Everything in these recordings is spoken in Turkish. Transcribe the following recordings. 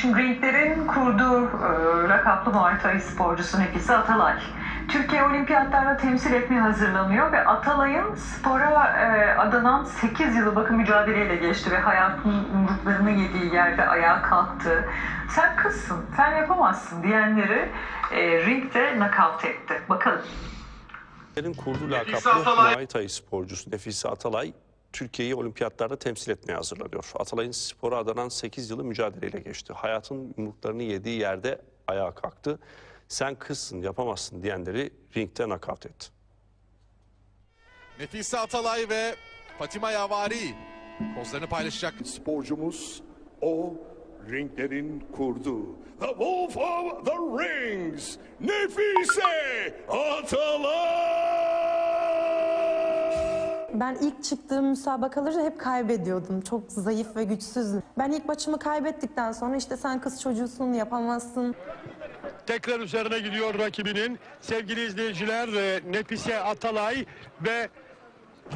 Şimdi Renkler'in kurduğu e, lakaplı Muay Thai sporcusu Nefise Atalay. Türkiye olimpiyatlarda temsil etmeye hazırlanıyor ve Atalay'ın spora e, adanan 8 yılı bakın mücadeleyle geçti ve hayatın yumruklarını yediği yerde ayağa kalktı. Sen kızsın, sen yapamazsın diyenleri e, ringde nakavt etti. Bakalım. Kurdu lakaplı. Muay Thai sporcusu Nefise Atalay Türkiye'yi olimpiyatlarda temsil etmeye hazırlanıyor. Atalay'ın spora adanan 8 yılı mücadeleyle geçti. Hayatın yumruklarını yediği yerde ayağa kalktı. Sen kızsın yapamazsın diyenleri ringde nakavt etti. Nefise Atalay ve Fatima Yavari pozlarını paylaşacak. sporcumuz o ringlerin kurdu. The Wolf of the Rings, Nefise Atalay! Ben ilk çıktığım müsabakaları hep kaybediyordum. Çok zayıf ve güçsüzdüm. Ben ilk maçımı kaybettikten sonra işte sen kız çocuğusun yapamazsın. Tekrar üzerine gidiyor rakibinin. Sevgili izleyiciler e, Nefise Atalay ve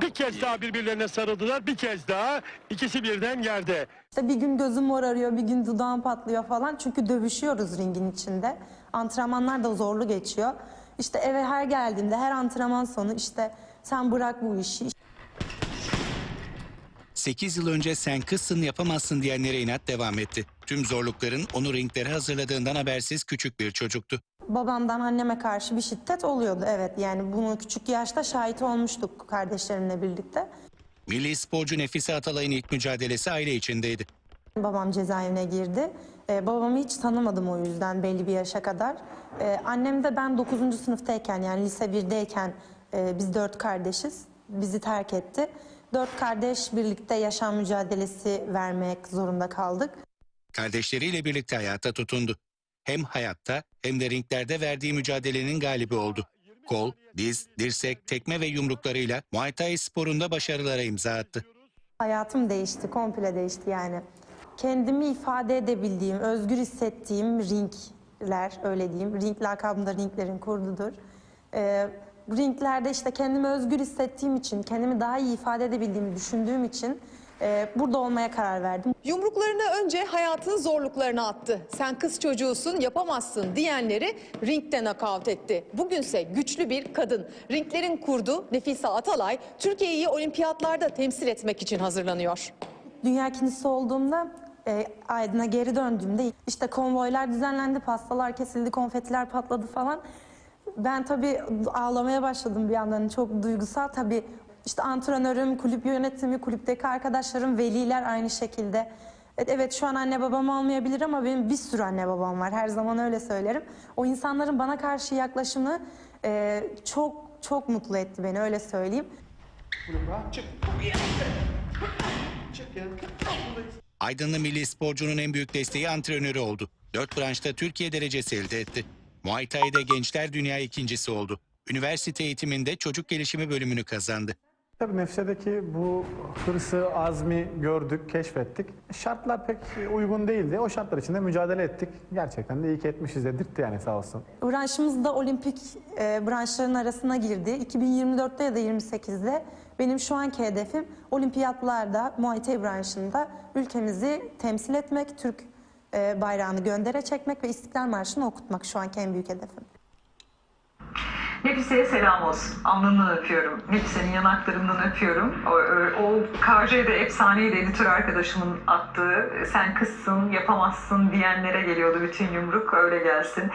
bir kez daha birbirlerine sarıldılar. Bir kez daha ikisi birden yerde. İşte bir gün gözüm morarıyor, bir gün dudağım patlıyor falan. Çünkü dövüşüyoruz ringin içinde. Antrenmanlar da zorlu geçiyor. İşte eve her geldiğimde, her antrenman sonu işte sen bırak bu işi, 8 yıl önce sen kızsın yapamazsın diyenlere inat devam etti. Tüm zorlukların onu ringlere hazırladığından habersiz küçük bir çocuktu. Babamdan anneme karşı bir şiddet oluyordu evet. Yani bunu küçük yaşta şahit olmuştuk kardeşlerimle birlikte. Milli sporcu Nefise Atalay'ın ilk mücadelesi aile içindeydi. Babam cezaevine girdi. Ee, babamı hiç tanımadım o yüzden belli bir yaşa kadar. Ee, annem de ben 9. sınıftayken yani lise 1'deyken e, biz dört kardeşiz. Bizi terk etti. Dört kardeş birlikte yaşam mücadelesi vermek zorunda kaldık. Kardeşleriyle birlikte hayata tutundu. Hem hayatta hem de ringlerde verdiği mücadelenin galibi oldu. Kol, diz, dirsek, tekme ve yumruklarıyla Muay Thai sporunda başarılara imza attı. Hayatım değişti, komple değişti yani. Kendimi ifade edebildiğim, özgür hissettiğim ringler, öyle diyeyim. Ring lakabım da ringlerin kurdudur. Ee, ringlerde işte kendimi özgür hissettiğim için, kendimi daha iyi ifade edebildiğimi düşündüğüm için e, burada olmaya karar verdim. Yumruklarını önce hayatın zorluklarına attı. Sen kız çocuğusun yapamazsın diyenleri ringde nakavt etti. Bugünse güçlü bir kadın. Ringlerin kurdu Nefise Atalay Türkiye'yi olimpiyatlarda temsil etmek için hazırlanıyor. Dünya ikincisi olduğumda e, Aydın'a geri döndüğümde işte konvoylar düzenlendi, pastalar kesildi, konfetiler patladı falan. Ben tabii ağlamaya başladım bir yandan çok duygusal tabii. işte antrenörüm, kulüp yönetimi, kulüpteki arkadaşlarım, veliler aynı şekilde. Evet, evet şu an anne babam olmayabilir ama benim bir sürü anne babam var. Her zaman öyle söylerim. O insanların bana karşı yaklaşımı e, çok çok mutlu etti beni öyle söyleyeyim. Aydınlı milli sporcunun en büyük desteği antrenörü oldu. Dört branşta Türkiye derecesi elde etti. Muay Thai'de gençler dünya ikincisi oldu. Üniversite eğitiminde çocuk gelişimi bölümünü kazandı. Tabii Nefse'deki bu hırsı, azmi gördük, keşfettik. Şartlar pek uygun değildi. O şartlar içinde mücadele ettik. Gerçekten de iyi ki etmişiz dedirtti yani sağ olsun. Branşımız da olimpik e, branşların arasına girdi. 2024'te ya da 28'de benim şu anki hedefim olimpiyatlarda Muay Thai branşında ülkemizi temsil etmek, Türk e, bayrağını göndere çekmek ve İstiklal Marşı'nı okutmak şu anki en büyük hedefim. Nefise'ye selam olsun. Alnından öpüyorum. Nefise'nin yanaklarından öpüyorum. O, o, KJ'de efsaneydi editör arkadaşımın attığı sen kızsın yapamazsın diyenlere geliyordu bütün yumruk öyle gelsin.